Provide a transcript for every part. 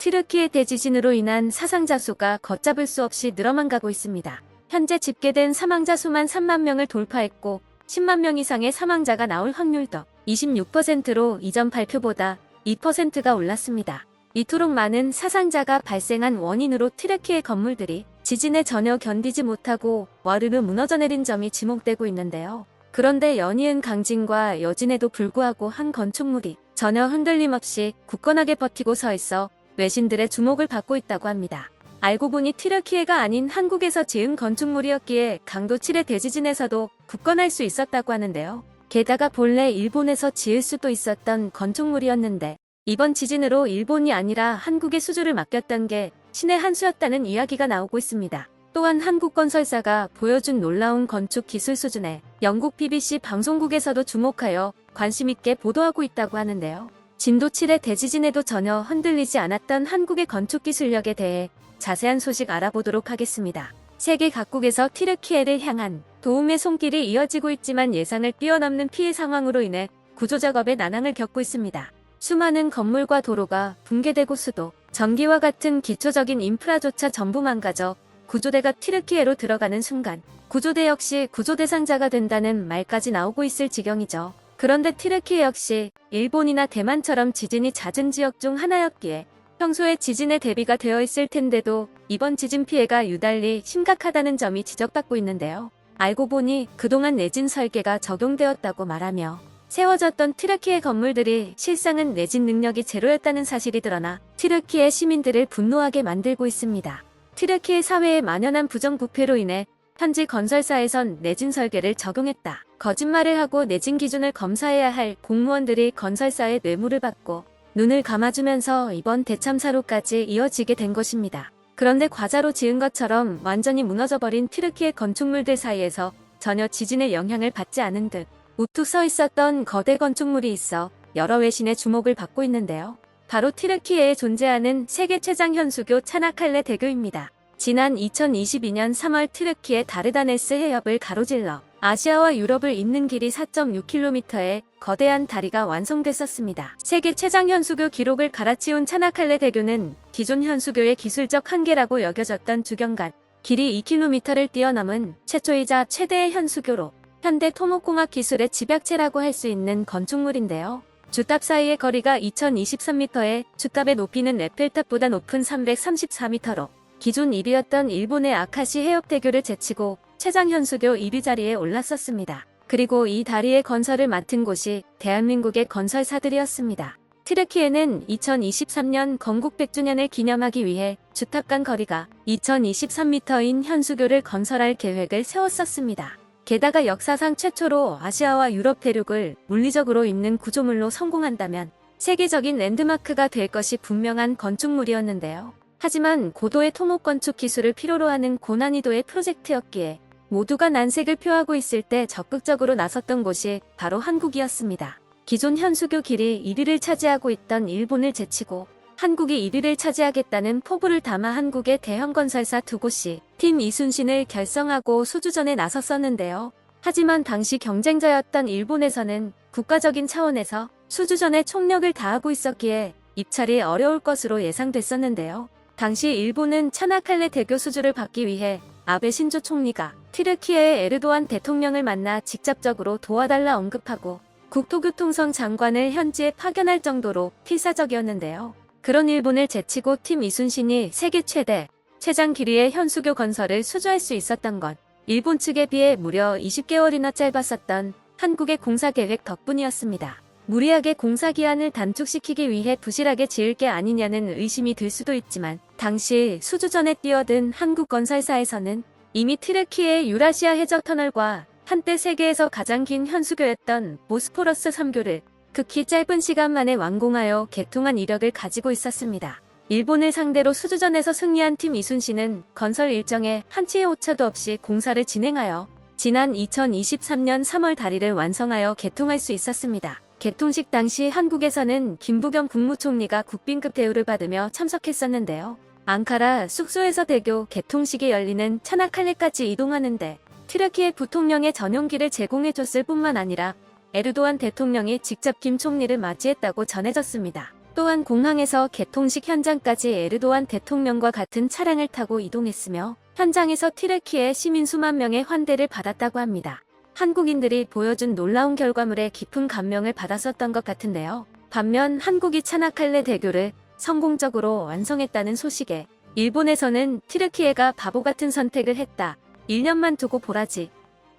티르키의 대지진으로 인한 사상자 수가 걷잡을 수 없이 늘어만 가고 있습니다. 현재 집계된 사망자 수만 3만 명을 돌파했고 10만 명 이상의 사망자가 나올 확률도 26%로 이전 발표보다 2%가 올랐습니다. 이토록 많은 사상자가 발생한 원인으로 티르키의 건물들이 지진에 전혀 견디지 못하고 와르르 무너져 내린 점이 지목되고 있는데요. 그런데 연이은 강진과 여진에도 불구하고 한 건축물이 전혀 흔들림 없이 굳건하게 버티고 서 있어 외신들의 주목을 받고 있다고 합니다. 알고 보니 티르키예가 아닌 한국에서 지은 건축물이었기에 강도 7의 대지진에서도 굳건할 수 있었다고 하는데요. 게다가 본래 일본에서 지을 수도 있었던 건축물이었는데 이번 지진으로 일본이 아니라 한국의 수주를 맡겼던 게 신의 한 수였다는 이야기가 나오고 있습니다. 또한 한국 건설사가 보여준 놀라운 건축 기술 수준에 영국 BBC 방송국에서도 주목하여 관심 있게 보도하고 있다고 하는데요. 진도 7의 대지진에도 전혀 흔들리지 않았던 한국의 건축 기술력에 대해 자세한 소식 알아보도록 하겠습니다. 세계 각국에서 티르키예를 향한 도움의 손길이 이어지고 있지만 예상을 뛰어넘는 피해 상황으로 인해 구조 작업에 난항을 겪고 있습니다. 수많은 건물과 도로가 붕괴되고 수도, 전기와 같은 기초적인 인프라조차 전부 망가져 구조대가 티르키예로 들어가는 순간 구조대 역시 구조 대상자가 된다는 말까지 나오고 있을 지경이죠. 그런데 티르키예 역시 일본이나 대만처럼 지진이 잦은 지역 중 하나였기에 평소에 지진에 대비가 되어 있을 텐데도 이번 지진 피해가 유달리 심각하다는 점이 지적받고 있는데요. 알고 보니 그동안 내진 설계가 적용되었다고 말하며 세워졌던 티르키예 건물들이 실상은 내진 능력이 제로였다는 사실이 드러나 티르키예 시민들을 분노하게 만들고 있습니다. 티르키예 사회에 만연한 부정부패로 인해 현지 건설사에선 내진 설계를 적용했다. 거짓말을 하고 내진 기준을 검사해야 할 공무원들이 건설사의 뇌물을 받고 눈을 감아주면서 이번 대참사로까지 이어지게 된 것입니다. 그런데 과자로 지은 것처럼 완전히 무너져버린 티르키의 건축물들 사이에서 전혀 지진의 영향을 받지 않은 듯 우뚝 서 있었던 거대 건축물이 있어 여러 외신의 주목을 받고 있는데요. 바로 티르키예에 존재하는 세계 최장 현수교 차나칼레 대교입니다. 지난 2022년 3월 티르키의 다르다네스 해협을 가로질러 아시아와 유럽을 잇는 길이 4.6km의 거대한 다리가 완성됐었습니다. 세계 최장 현수교 기록을 갈아치운 차나칼레 대교는 기존 현수교의 기술적 한계라고 여겨졌던 주경간 길이 2km를 뛰어넘은 최초이자 최대의 현수교로 현대 토목공학 기술의 집약체라고 할 수 있는 건축물인데요. 주탑 사이의 거리가 2023m에 주탑의 높이는 에펠탑보다 높은 334m로 기존 1위였던 일본의 아카시 해협대교를 제치고 최장 현수교 1위 자리에 올랐었습니다. 그리고 이 다리의 건설을 맡은 곳이 대한민국의 건설사들이었습니다. 트르키에는 2023년 건국 100주년을 기념하기 위해 주탑 간 거리가 2023m인 현수교를 건설할 계획을 세웠었습니다. 게다가 역사상 최초로 아시아와 유럽 대륙을 물리적으로 잇는 구조물로 성공한다면 세계적인 랜드마크가 될 것이 분명한 건축물이었는데요. 하지만 고도의 토목 건축 기술을 필요로 하는 고난이도의 프로젝트였기에 모두가 난색을 표하고 있을 때 적극적으로 나섰던 곳이 바로 한국이었습니다. 기존 현수교 길이 1위를 차지하고 있던 일본을 제치고 한국이 1위를 차지하겠다는 포부를 담아 한국의 대형 건설사 두 곳이 팀 이순신을 결성하고 수주전에 나섰었는데요. 하지만 당시 경쟁자였던 일본에서는 국가적인 차원에서 수주전에 총력을 다하고 있었기에 입찰이 어려울 것으로 예상됐었는데요. 당시 일본은 차나칼레 대교 수주를 받기 위해 아베 신조 총리가 티르키예의 에르도안 대통령을 만나 직접적으로 도와달라 언급하고 국토교통성 장관을 현지에 파견할 정도로 필사적이었는데요. 그런 일본을 제치고 팀 이순신이 세계 최대 최장 길이의 현수교 건설을 수주할 수 있었던 것. 일본 측에 비해 무려 20개월이나 짧았었던 한국의 공사 계획 덕분이었습니다. 무리하게 공사 기한을 단축시키기 위해 부실하게 지을 게 아니냐는 의심이 들 수도 있지만 당시 수주 전에 뛰어든 한국 건설사에서는 이미 트르키의 유라시아 해적 터널과 한때 세계에서 가장 긴 현수교였던 보스포러스 3교를 극히 짧은 시간 만에 완공하여 개통한 이력을 가지고 있었습니다. 일본을 상대로 수주전에서 승리한 팀 이순신은 건설 일정에 한치의 오차도 없이 공사를 진행하여 지난 2023년 3월 다리를 완성하여 개통할 수 있었습니다. 개통식 당시 한국에서는 김부겸 국무총리가 국빈급 대우를 받으며 참석했었는데요. 앙카라 숙소에서 대교 개통식이 열리는 차나칼레까지 이동하는데 트르키의 부통령의 전용기를 제공해줬을 뿐만 아니라 에르도안 대통령이 직접 김 총리를 맞이했다고 전해졌습니다. 또한 공항에서 개통식 현장까지 에르도안 대통령과 같은 차량을 타고 이동했으며 현장에서 튀르키예 시민 수만 명의 환대를 받았다고 합니다. 한국인들이 보여준 놀라운 결과물에 깊은 감명을 받았었던 것 같은데요. 반면 한국이 차나칼레 대교를 성공적으로 완성했다는 소식에 일본에서는 튀르키예가 바보 같은 선택을 했다. 1년만 두고 보라지.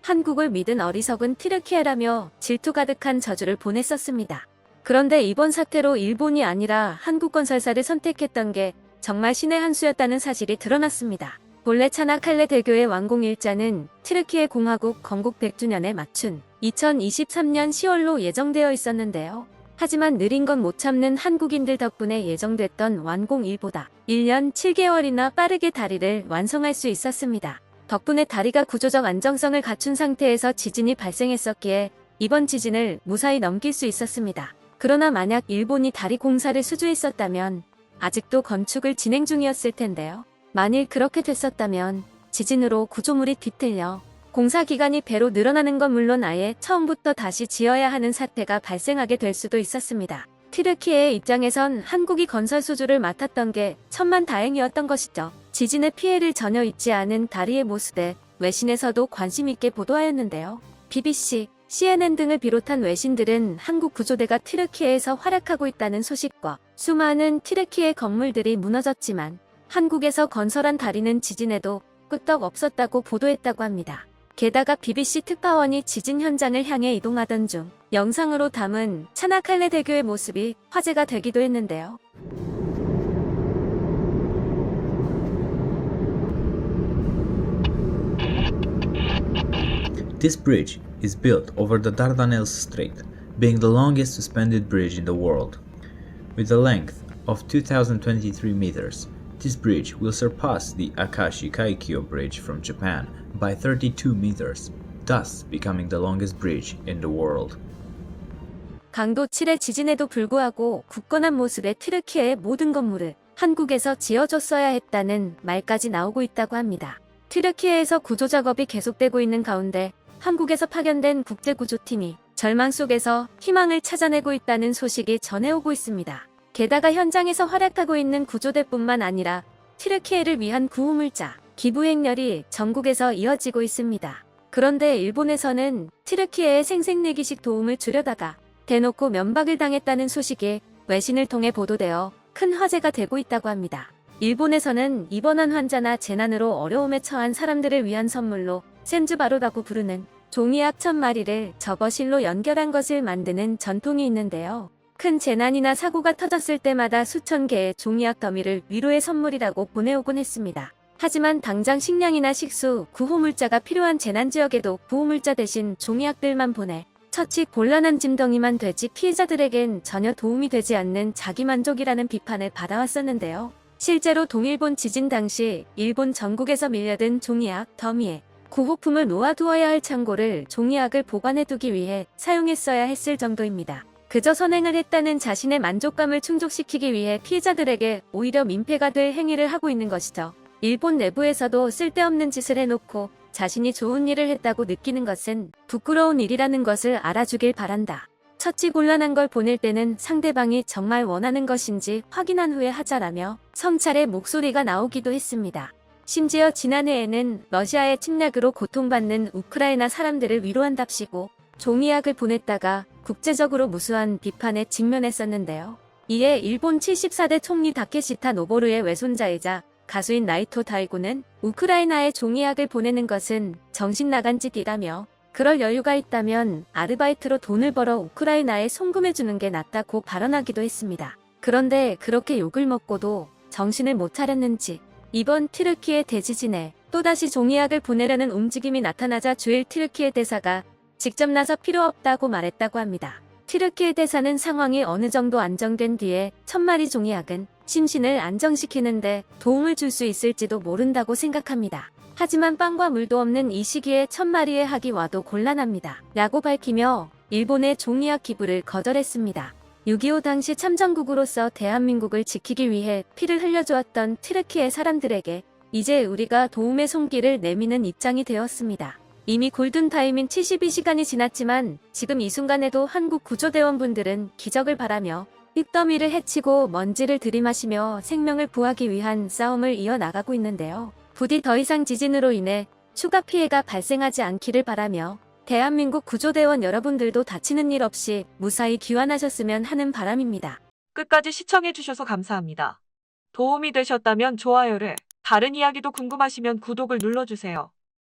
한국을 믿은 어리석은 튀르키예라며 질투 가득한 저주를 보냈었습니다. 그런데 이번 사태로 일본이 아니라 한국 건설사를 선택했던 게 정말 신의 한 수였다는 사실이 드러났습니다. 본래 차나 칼레 대교의 완공 일자는 튀르키예 공화국 건국 100주년에 맞춘 2023년 10월로 예정되어 있었는데요. 하지만 느린 건 못 참는 한국인들 덕분에 예정됐던 완공일보다 1년 7개월이나 빠르게 다리를 완성할 수 있었습니다. 덕분에 다리가 구조적 안정성을 갖춘 상태에서 지진이 발생했었기에 이번 지진을 무사히 넘길 수 있었습니다. 그러나 만약 일본이 다리 공사를 수주했었다면 아직도 건축을 진행 중이었을 텐데요. 만일 그렇게 됐었다면 지진으로 구조물이 뒤틀려 공사 기간이 배로 늘어나는 건 물론 아예 처음부터 다시 지어야 하는 사태가 발생하게 될 수도 있었습니다. 튀르키예의 입장에선 한국이 건설 수주를 맡았던 게 천만 다행이었던 것이죠. 지진의 피해를 전혀 입지 않은 다리의 모습에 외신에서도 관심 있게 보도하였는데요. BBC, CNN 등을 비롯한 외신들은 한국 구조대가 튀르키예에서 활약하고 있다는 소식과 수많은 튀르키예 건물들이 무너졌지만 한국에서 건설한 다리는 지진에도 끄떡 없었다고 보도했다고 합니다. 게다가 BBC 특파원이 지진 현장을 향해 이동하던 중 영상으로 담은 차나칼레 대교의 모습이 화제가 되기도 했는데요. This bridge is built over the Dardanelles Strait, being the longest suspended bridge in the world. With a length of 2023 meters, this bridge will surpass the Akashi Kaikyo Bridge from Japan by 32 meters, thus becoming the longest bridge in the world. 강도 7의 지진에도 불구하고 굳건한 모습의 트르키예의 모든 건물을 한국에서 지어줬어야 했다는 말까지 나오고 있다고 합니다. 트르키예에서 구조 작업이 계속되고 있는 가운데 한국에서 파견된 국제구조팀이 절망 속에서 희망을 찾아내고 있다는 소식이 전해오고 있습니다. 게다가 현장에서 활약하고 있는 구조대뿐만 아니라 튀르키예를 위한 구호물자, 기부 행렬이 전국에서 이어지고 있습니다. 그런데 일본에서는 튀르키예의 생생내기식 도움을 주려다가 대놓고 면박을 당했다는 소식이 외신을 통해 보도되어 큰 화제가 되고 있다고 합니다. 일본에서는 입원한 환자나 재난으로 어려움에 처한 사람들을 위한 선물로 센즈바로라고 부르는 종이약 천 마리를 저거실로 연결한 것을 만드는 전통이 있는데요. 큰 재난이나 사고가 터졌을 때마다 수천 개의 종이약 더미를 위로의 선물이라고 보내오곤 했습니다. 하지만 당장 식량이나 식수, 구호물자가 필요한 재난지역에도 구호물자 대신 종이약들만 보내 처치 곤란한 짐덩이만 되지 피해자들에겐 전혀 도움이 되지 않는 자기만족이라는 비판을 받아왔었는데요. 실제로 동일본 지진 당시 일본 전국에서 밀려든 종이약 더미에 구호품을 놓아두어야 할 창고를 종이약을 보관해두기 위해 사용했어야 했을 정도입니다. 그저 선행을 했다는 자신의 만족감을 충족시키기 위해 피해자들에게 오히려 민폐가 될 행위를 하고 있는 것이죠. 일본 내부에서도 쓸데없는 짓을 해놓고 자신이 좋은 일을 했다고 느끼는 것은 부끄러운 일이라는 것을 알아주길 바란다. 처치 곤란한 걸 보낼 때는 상대방이 정말 원하는 것인지 확인한 후에 하자라며 성찰의 목소리가 나오기도 했습니다. 심지어 지난해에는 러시아의 침략으로 고통받는 우크라이나 사람들을 위로한답시고 종이약을 보냈다가 국제적으로 무수한 비판에 직면했었는데요. 이에 일본 74대 총리 다케시타 노보루의 외손자이자 가수인 나이토 다이고는 우크라이나에 종이약을 보내는 것은 정신 나간 짓이라며 그럴 여유가 있다면 아르바이트로 돈을 벌어 우크라이나에 송금해주는 게 낫다고 발언하기도 했습니다. 그런데 그렇게 욕을 먹고도 정신을 못 차렸는지 이번 튀르키예 대지진에 또다시 종이약을 보내려는 움직임이 나타나자 주일 튀르키예 대사가 직접 나서 필요 없다고 말했다고 합니다. 튀르키예 대사는 상황이 어느 정도 안정된 뒤에 천마리 종이약은 심신을 안정시키는데 도움을 줄 수 있을지도 모른다고 생각합니다. 하지만 빵과 물도 없는 이 시기에 천마리의 학이 와도 곤란합니다. 라고 밝히며 일본의 종이약 기부를 거절했습니다. 6.25 당시 참전국으로서 대한민국을 지키기 위해 피를 흘려주었던 튀르키예 사람들에게 이제 우리가 도움의 손길을 내미는 입장이 되었습니다. 이미 골든타임인 72시간이 지났지만 지금 이 순간에도 한국 구조대원분들은 기적을 바라며 흙더미를 헤치고 먼지를 들이마시며 생명을 구하기 위한 싸움을 이어나가고 있는데요. 부디 더 이상 지진으로 인해 추가 피해가 발생하지 않기를 바라며 대한민국 구조대원 여러분들도 다치는 일 없이 무사히 귀환하셨으면 하는 바람입니다. 끝까지 시청해주셔서 감사합니다. 도움이 되셨다면 좋아요를, 다른 이야기도 궁금하시면 구독을 눌러주세요.